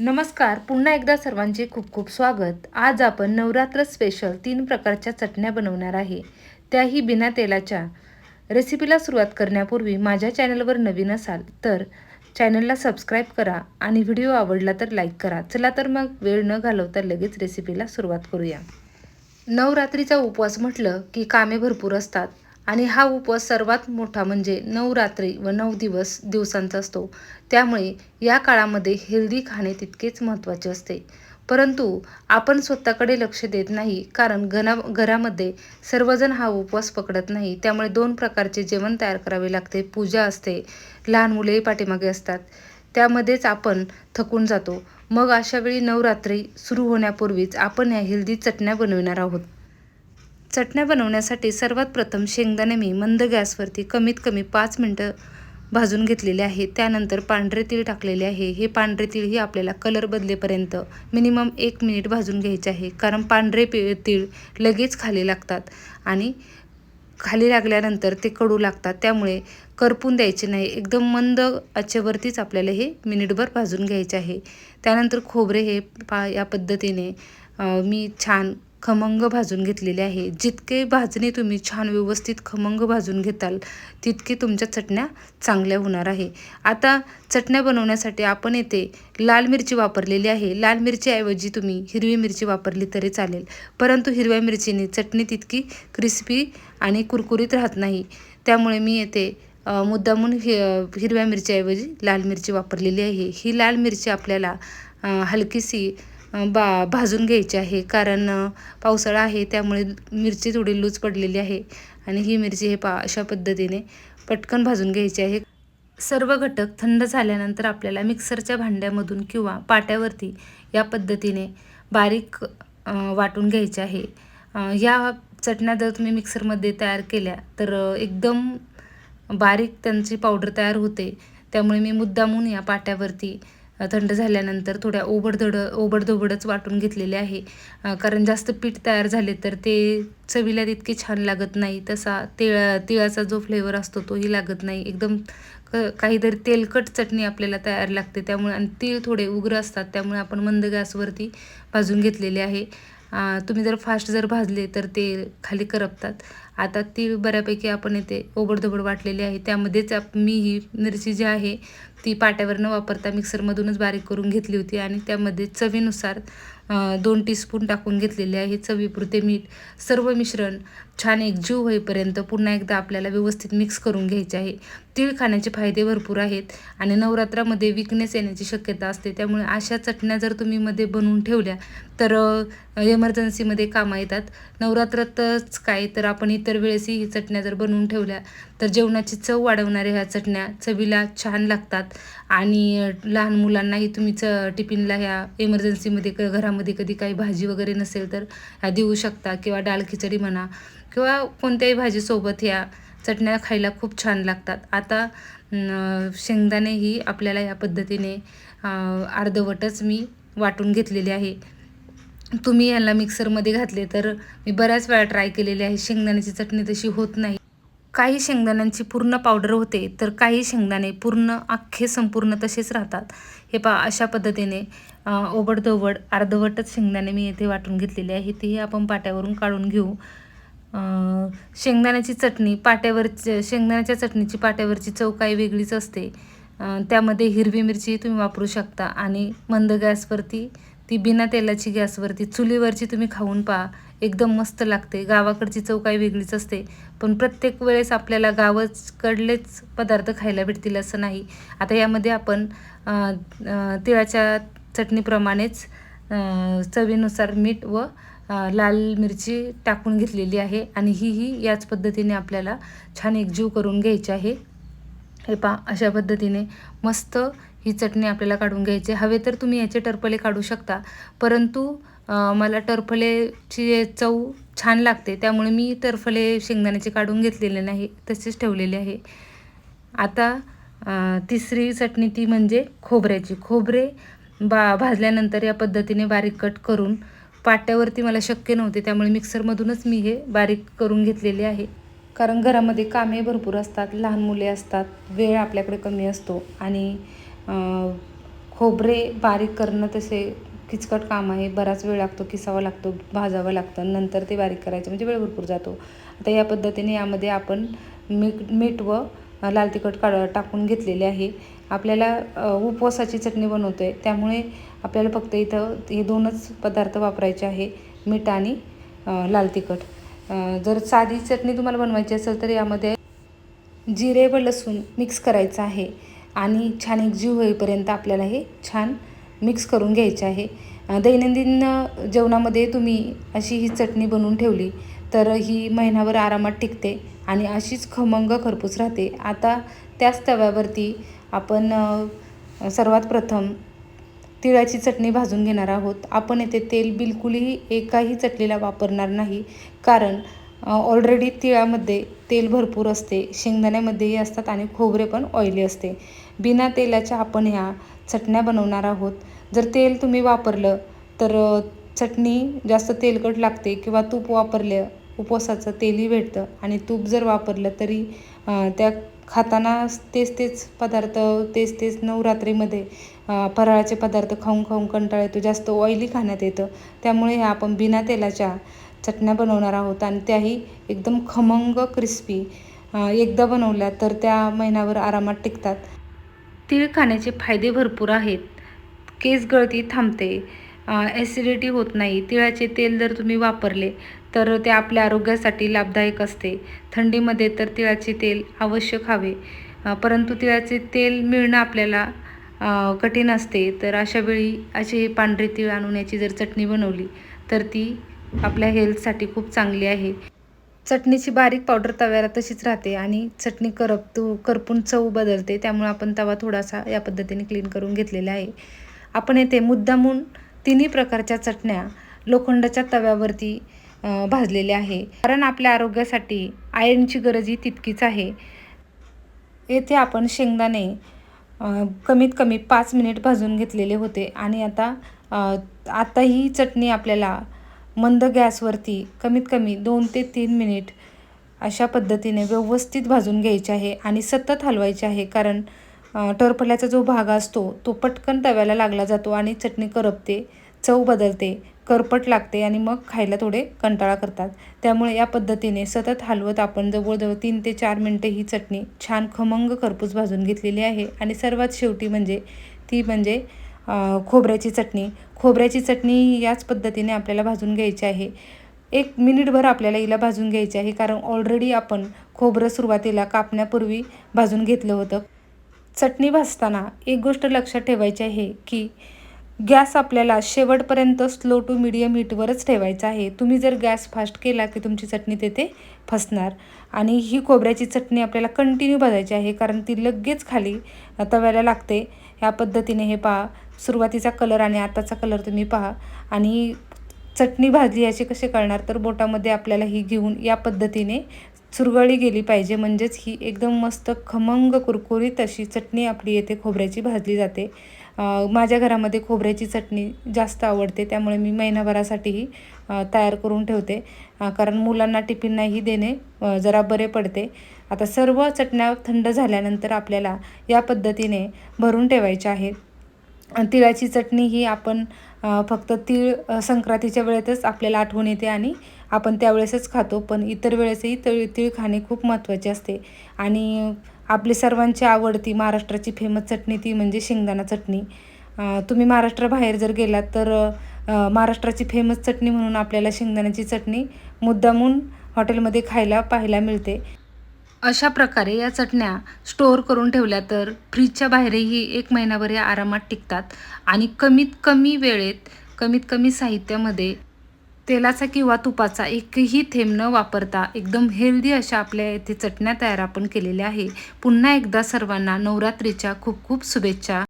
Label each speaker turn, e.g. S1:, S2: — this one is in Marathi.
S1: नमस्कार पुन्हा एकदा सर्वांचे खूप खूप स्वागत. आज आपण नवरात्र स्पेशल तीन प्रकारच्या चटण्या बनवणार आहे. त्याही बिना तेलाच्या. रेसिपीला सुरुवात करण्यापूर्वी माझ्या चॅनलवर नवीन असाल तर चॅनलला सबस्क्राईब करा आणि व्हिडिओ आवडला तर लाईक करा. चला तर मग वेळ न घालवता लगेच रेसिपीला सुरुवात करूया. नवरात्रीचा उपवास म्हटलं की कामे भरपूर असतात. आणि हा उपवास सर्वात मोठा म्हणजे नऊ रात्री व नऊ दिवस दिवसांचा असतो. त्यामुळे या काळामध्ये हेल्दी खाणे तितकेच महत्त्वाचे असते. परंतु आपण स्वतःकडे लक्ष देत नाही कारण घना घरामध्ये सर्वजण हा उपवास पकडत नाही. त्यामुळे दोन प्रकारचे जेवण तयार करावे लागते. पूजा असते लहान मुलेही पाठीमागे असतात. त्यामध्येच आपण थकून जातो. मग अशावेळी नवरात्री सुरू होण्यापूर्वीच आपण या हेल्दी चटण्या बनविणार आहोत. चटण्या बनवण्यासाठी सर्वात प्रथम शेंगदाणे मी मंद गॅसवरती कमीत कमी पाच मिनटं भाजून घेतलेले आहे त्यानंतर पांढरे तीळ टाकलेले आहे. हे पांढरे तीळ ही आपल्याला कलर बदलेपर्यंत मिनिमम एक मिनिट भाजून घ्यायचे आहे. कारण पांढरे पि तीळ लगेच खाली लागतात आणि खाली लागल्यानंतर ते कडू लागतात. त्यामुळे करपून द्यायचे नाही. एकदम मंद आचेवरतीच आपल्याला हे मिनिटभर भाजून घ्यायचे आहे. त्यानंतर खोबरे हे पा या पद्धतीने मी छान खमंग भाजून घेतलेले आहे. जितके भाजणे तुम्ही छान व्यवस्थित खमंग भाजून घेताल तितके तुमच्या चटण्या चांगल्या होणार आहे. आता चटण्या बनवण्यासाठी आपण येथे लाल मिरची वापरलेली आहे. लाल मिरचीऐवजी तुम्ही हिरवी मिरची वापरली तरी चालेल. परंतु हिरव्या मिरचीने चटणी तितकी क्रिस्पी आणि कुरकुरीत राहत नाही. त्यामुळे मी येथे मुद्दामून हि हिरव्या मिरचीऐवजी लाल मिरची वापरलेली आहे. ही लाल मिरची आपल्याला हलकीशी बा भाजून घ्यायची आहे. कारण पावसाळा आहे त्यामुळे मिरची थोडी लूज पडलेली आहे. आणि ही मिरची हे पा अशा पद्धतीने पटकन भाजून घ्यायची आहे. सर्व घटक थंड झाल्यानंतर आपल्याला मिक्सरच्या भांड्यामधून किंवा पाट्यावरती या पद्धतीने बारीक वाटून घ्यायचे आहे. या चटण्या जर तुम्ही मिक्सरमध्ये तयार केल्या तर एकदम बारीक त्यांची पावडर तयार होते. त्यामुळे मी मुद्दामून या पाट्यावरती थंड झाल्यानंतर थोड्या ओबडधड ओबडधोबडच वाटून घेतलेले आहे. कारण जास्त पीठ तयार झाले तर ते चवीला तितके छान लागत नाही. तसा तिळा तिळाचा जो फ्लेवर असतो तोही लागत नाही. एकदम क काहीतरी तेलकट चटणी आपल्याला तयार लागते. त्यामुळे आणि तीळ थोडे उग्र असतात. त्यामुळे आपण मंद गॅसवरती भाजून घेतलेले आहे. तुम्ही जर फास्ट जर भाजले तर ते खाली करपतात. आता ती बऱ्यापैकी आपण इथे ओबडधोबड वाटलेली आहे. त्यामध्येच मी ही मिरची जी आहे ती पाट्यावर न वापरता मिक्सरमधूनच बारीक करून घेतली होती आणि त्यामध्ये चवीनुसार दोन टीस्पून टाकून घेतलेले आहे. चवीपुरते मीठ सर्व मिश्रण छान एकजीव होईपर्यंत पुन्हा एकदा आपल्याला व्यवस्थित मिक्स करून घ्यायचे आहे. तीळ खाण्याचे फायदे भरपूर आहेत आणि नवरात्रामध्ये विकनेस येण्याची शक्यता असते. त्यामुळे अशा चटण्या जर तुम्ही मध्ये बनवून ठेवल्या तर एमर्जन्सीमध्ये कामं येतात. नवरात्रातच काय तर आपण इतर वेळेसही ही चटण्या जर बनवून ठेवल्या तर जेवणाची चव वाढवणाऱ्या ह्या चटण्या चवीला छान लागतात. आणि लहान मुलांनाही तुम्ही च टिफिनला ह्या इमर्जन्सीमध्ये क घरामध्ये कधी काही भाजी वगैरे नसेल तर ह्या देऊ शकता किंवा डाळ खिचडी म्हणा किंवा कोणत्याही भाजीसोबत ह्या चटण्या खायला खूप छान लागतात. आता शेंगदाणेही आपल्याला या पद्धतीने अर्धवटच मी वाटून घेतलेले आहे. तुम्ही याला मिक्सरमध्ये घातले तर मी बऱ्याच वेळा ट्राय केलेली आहे. शेंगदाण्याची चटणी तशी होत नाही. काही शेंगदाण्यांची पूर्ण पावडर होते तर काही शेंगदाणे पूर्ण अख्खे संपूर्ण तसेच राहतात. हे पा अशा पद्धतीने ओबडधोबड अर्धवटच शेंगदाणे मी येथे वाटून घेतलेले आहे. तेही आपण पाट्यावरून काढून घेऊ. शेंगदाण्याची चटणी पाट्यावर शेंगदाण्याच्या चटणीची पाट्यावरची चव काही वेगळीच असते. त्यामध्ये हिरवी मिरची तुम्ही वापरू शकता आणि मंद गॅसवरती ती बिना तेलाची गॅसवरती चुलीवरची तुम्ही खाऊन पहा. एकदम मस्त लागते. गावाकडची चव काही वेगळीच असते. पण प्रत्येक वेळेस आपल्याला गावाकडलेच पदार्थ खायला भेटतील असं नाही. आता यामध्ये आपण तिळाच्या चटणीप्रमाणेच चवीनुसार मीठ व लाल मिरची टाकून घेतलेली आहे. आणि ही ही याच पद्धतीने आपल्याला छान एकजीव करून घ्यायची आहे. हे पा अशा पद्धतीने मस्त ही चटणी आपल्याला काढून घ्यायची हवे तर तुम्ही याचे टरफले काढू शकता. परंतु मला टरफलेची चव छान लागते त्यामुळे मी टरफले शेंगदाण्याचे काढून घेतलेले नाही तसेच ठेवलेले आहे. आता तिसरी चटणी ती म्हणजे खोबऱ्याची. खोबरे बा भाजल्यानंतर या पद्धतीने बारीक कट करून पाट्यावरती मला शक्य नव्हते त्यामुळे मिक्सरमधूनच मी हे बारीक करून घेतलेले आहे. कारण घरामध्ये कामे भरपूर असतात लहान मुले असतात वेळ आपल्याकडे कमी असतो आणि खोबरे बारीक करणं तसे किचकट काम आहे. बराच वेळ लागतो किसावा लागतो भाजावं लागतं नंतर ते बारीक करायचं म्हणजे वेळ भरपूर जातो. आता या पद्धतीने यामध्ये आपण मीठ मीठ व लाल तिखट काढ टाकून घेतलेले आहे. आपल्याला उपवासाची चटणी बनवतो आहे त्यामुळे आपल्याला फक्त इथं हे दोनच पदार्थ वापरायचे आहे मीठ आणि लाल तिखट. जर साधी चटणी तुम्हाला बनवायची असेल तर यामध्ये जिरे व लसूण मिक्स करायचं आहे. आणि छान एक जीव होईपर्यंत आपल्याला हे छान मिक्स करून घ्यायचे आहे. दैनंदिन जेवणामध्ये तुम्ही अशी ही चटणी बनवून ठेवली तर ही महिनाभर आरामात टिकते आणि अशीच खमंग खरपूस राहते. आता त्याच तव्यावरती आपण सर्वात प्रथम तिळाची चटणी भाजून घेणार आहोत. आपण येथे तेल बिलकुलही एकाही चटणीला वापरणार नाही कारण ऑलरेडी तिळामध्ये तेल भरपूर असते शेंगदाण्यामध्येही असतात आणि खोबरे पण ऑइली असते. बिना तेलाच्या आपण ह्या चटण्या बनवणार आहोत. जर तेल तुम्ही वापरलं तर चटणी जास्त तेलकट लागते किंवा तूप वापरलं उपवासाचं तेलही भेटतं. आणि तूप जर वापरलं तरी त्या खाताना तेच तेच पदार्थ तेच तेच नवरात्रीमध्ये फराळाचे पदार्थ खाऊन खाऊन कंटाळा येतो. जास्त ऑइली खाण्यात येतं. त्यामुळे ह्या आपण बिना तेलाच्या चटण्या बनवणार आहोत आणि त्याही एकदम खमंग क्रिस्पी एकदा बनवल्या तर त्या महिन्यावर आरामात टिकतात. तीळ खाण्याचे फायदे भरपूर आहेत. केस गळती थांबते. ॲसिडिटी होत नाही. तिळाचे तेल जर तुम्ही वापरले तर ते आपल्या आरोग्यासाठी लाभदायक असते. थंडीमध्ये तर तिळाचे तेल आवश्यक हवे. परंतु तिळाचे तेल मिळणं आपल्याला कठीण असते. तर अशावेळी असे अशी पांढरे तीळ आणून याची जर चटणी बनवली तर ती आपल्या हेल्थसाठी खूप चांगली आहे. चटणीची बारीक पावडर तव्याला तशीच राहते आणि चटणी करपतू करपून चव बदलते. त्यामुळे आपण तवा थोडासा या पद्धतीने क्लीन करून घेतलेला आहे. आपण येथे मुद्दामून तिन्ही प्रकारच्या चटण्या लोखंडाच्या तव्यावरती भाजलेल्या आहे. कारण आपल्या आरोग्यासाठी आयर्नची गरजही तितकीच आहे. येथे आपण शेंगदाणे कमीत कमी पाच मिनिट भाजून घेतलेले होते. आणि आता आत्ताही आता ही चटणी आपल्याला मंद गॅसवरती कमीत कमी दोन ते तीन मिनिट अशा पद्धतीने व्यवस्थित भाजून घ्यायचे आहे आणि सतत हलवायचे आहे. कारण टरफल्याचा जो भाग असतो तो पटकन तव्याला लागला जातो आणि चटणी करपते चव बदलते करपट लागते आणि मग खायला थोडे कंटाळा करतात. त्यामुळे या पद्धतीने सतत हलवत आपण जवळजवळ तीन ते चार मिनटे ही चटणी छान खमंग खरपूस भाजून घेतलेली आहे. आणि सर्वात शेवटी म्हणजे ती म्हणजे खोबऱ्याची चटणी. खोबऱ्याची चटणी याच पद्धतीने आपल्याला भाजून घ्यायची आहे. एक मिनिटभर आपल्याला हिला भाजून घ्यायची आहे कारण ऑलरेडी आपण खोबरं सुरुवातीला कापण्यापूर्वी भाजून घेतलं होतं. चटणी भाजताना एक गोष्ट लक्षात ठेवायची आहे की गॅस आपल्याला शेवटपर्यंत स्लो टू मिडियम हीटवरच ठेवायचा आहे. तुम्ही जर गॅस फास्ट केला की तुमची चटणी तेथे फसणार. आणि ही खोबऱ्याची चटणी आपल्याला कंटिन्यू भाजायची आहे कारण ती लगेच खाली तव्याला लागते. ह्या पद्धतीने हे पहा. सुरुवातीचा कलर आणि आताचा कलर तुम्ही पहा. आणि चटणी भाजली अशी कशी कळणार तर बोटामध्ये आपल्याला ही घेऊन या पद्धतीने चुरगळी गेली पाहिजे. म्हणजेच ही एकदम मस्त खमंग कुरकुरीत अशी चटणी आपली येथे खोबऱ्याची भाजली जाते. माझ्या घरामध्ये खोबऱ्याची चटणी जास्त आवडते. त्यामुळे मी महिनाभरासाठीही तयार करून ठेवते. कारण मुलांना टिफिननाही देणे जरा बरे पडते. आता सर्व चटण्या थंड झाल्यानंतर आपल्याला या पद्धतीने भरून ठेवायच्या आहेत. तिळाची चटणी ही आपण फक्त तीळ संक्रांतीच्या वेळेतच आपल्याला आठवण येते आणि आपण त्यावेळेसच खातो. पण इतर वेळेसही तळ तीळ खाणे खूप महत्त्वाचे असते. आणि आपली सर्वांची आवडती महाराष्ट्राची फेमस चटणी ती म्हणजे शेंगदाणा चटणी. तुम्ही महाराष्ट्राबाहेर जर गेलात तर महाराष्ट्राची फेमस चटणी म्हणून आपल्याला शेंगदाण्याची चटणी मुद्दामून हॉटेलमध्ये खायला पाहायला मिळते. अशा प्रकारे या चटण्या स्टोअर करून ठेवल्या तर फ्रीजच्या बाहेरही एक महिनाभर या आरामात टिकतात. आणि कमीत कमी वेळेत कमीत कमी साहित्यामध्ये तेलाचा किंवा तुपाचा एकही थेंब न वापरता एकदम हेल्दी अशा आपल्या येथे चटण्या तयार आपण केलेल्या आहे. पुन्हा एकदा सर्वांना नवरात्रीच्या खूप खूप शुभेच्छा.